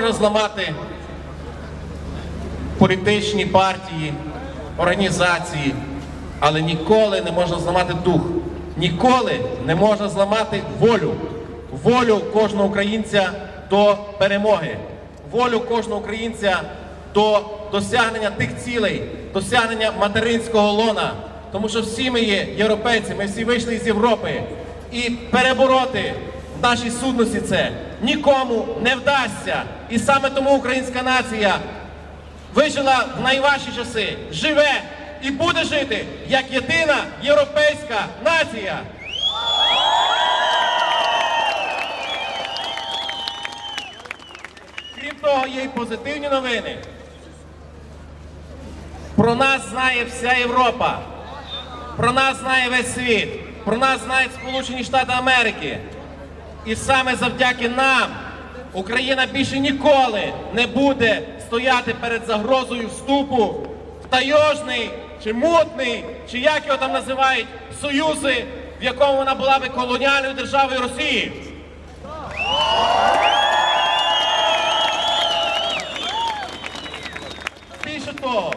може зламати політичні партії, організації, але ніколи не можна зламати дух. Ніколи не можна зламати волю. Волю кожного українця до перемоги, волю кожного українця до досягнення тих цілей, досягнення материнського лона. Тому що всі ми є європейці, ми всі вийшли з Європи. І перебороти в нашій сутності це нікому не вдасться. І саме тому українська нація вижила в найважчі часи, живе і буде жити як єдина європейська нація. Крім того, є й позитивні новини. Про нас знає вся Європа. Про нас знає весь світ. Про нас знають Сполучені Штати Америки. І саме завдяки нам Україна більше ніколи не буде стояти перед загрозою вступу в тайожний чи мутний, чи як його там називають союзи, в якому вона була би колоніальною державою Росії. Більше того.